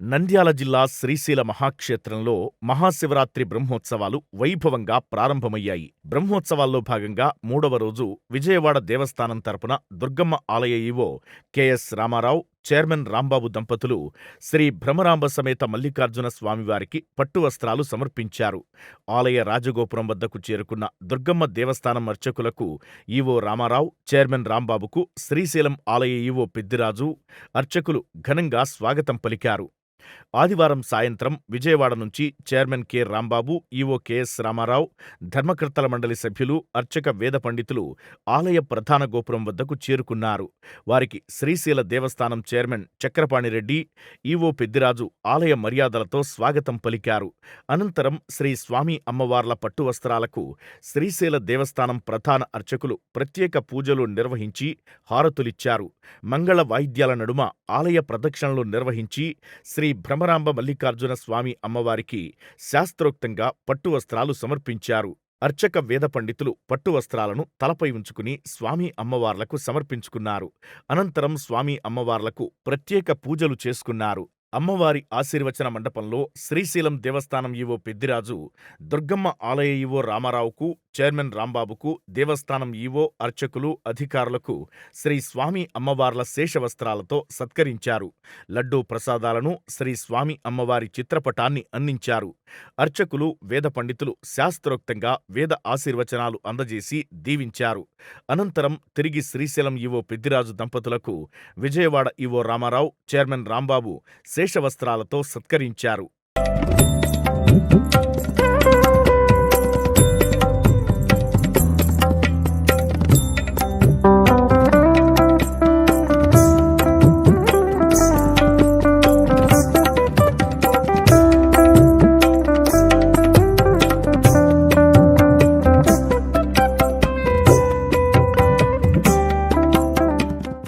నంద్యాల జిల్లా శ్రీశైల మహాక్షేత్రంలో మహాశివరాత్రి బ్రహ్మోత్సవాలు వైభవంగా ప్రారంభమయ్యాయి. బ్రహ్మోత్సవాల్లో భాగంగా మూడవ రోజు విజయవాడ దేవస్థానం తరపున దుర్గమ్మ ఆలయ EO KS Ramarao, chairman Rambabu దంపతులు శ్రీ భ్రమరాంబ సమేత మల్లికార్జున స్వామివారికి పట్టు వస్త్రాలు సమర్పించారు. ఆలయ రాజగోపురం వద్దకు చేరుకున్న దుర్గమ్మ దేవస్థానం అర్చకులకు ఈవో రామారావు, చైర్మన్ రాంబాబుకు శ్రీశైలం ఆలయ ఈవో పెద్దిరాజు, అర్చకులు ఘనంగా స్వాగతం పలికారు. ఆదివారం సాయంత్రం విజయవాడ నుంచి chairman K Rambabu, EO KS Ramarao, ధర్మకర్తల మండలి సభ్యులు, అర్చక వేద పండితులు ఆలయ ప్రధాన గోపురం వద్దకు చేరుకున్నారు. వారికి శ్రీశైల దేవస్థానం చైర్మన్ చక్రపాణిరెడ్డి, ఈవో పెద్దిరాజు ఆలయ మర్యాదలతో స్వాగతం పలికారు. అనంతరం శ్రీ స్వామి అమ్మవార్ల పట్టు వస్త్రాలకు శ్రీశైల దేవస్థానం ప్రధాన అర్చకులు ప్రత్యేక పూజలు నిర్వహించి హారతులిచ్చారు. మంగళ వాయిద్యాల నడుమ ఆలయ ప్రదక్షిణలు నిర్వహించి శ్రీ శ్రీ భ్రమరాంబ మల్లికార్జున స్వామి అమ్మవారికి శాస్త్రోక్తంగా పట్టు వస్త్రాలు సమర్పించారు. అర్చక వేద పండితులు పట్టు వస్త్రాలను తలపై ఉంచుకుని స్వామి అమ్మవార్లకు సమర్పించుకున్నారు. అనంతరం స్వామి అమ్మవార్లకు ప్రత్యేక పూజలు చేసుకున్నారు. అమ్మవారి ఆశీర్వచన మండపంలో శ్రీశైలం దేవస్థానం ఈవో పెద్దిరాజు, దుర్గమ్మ ఆలయ ఈవో రామారావుకు, చైర్మన్ రాంబాబుకు, దేవస్థానం ఈవో, అర్చకులు, అధికారులకు శ్రీ స్వామి అమ్మవార్ల శేషవస్త్రాలతో సత్కరించారు. లడ్డూ ప్రసాదాలను, శ్రీ స్వామి అమ్మవారి చిత్రపటాన్ని అందించారు. అర్చకులు, వేద పండితులు శాస్త్రోక్తంగా వేద ఆశీర్వచనాలు అందజేసి దీవించారు. అనంతరం తిరిగి శ్రీశైలం ఈవో పెద్దిరాజు దంపతులకు విజయవాడ ఈవో రామారావు, చైర్మన్ రాంబాబు శేషవస్త్రాలతో సత్కరించారు.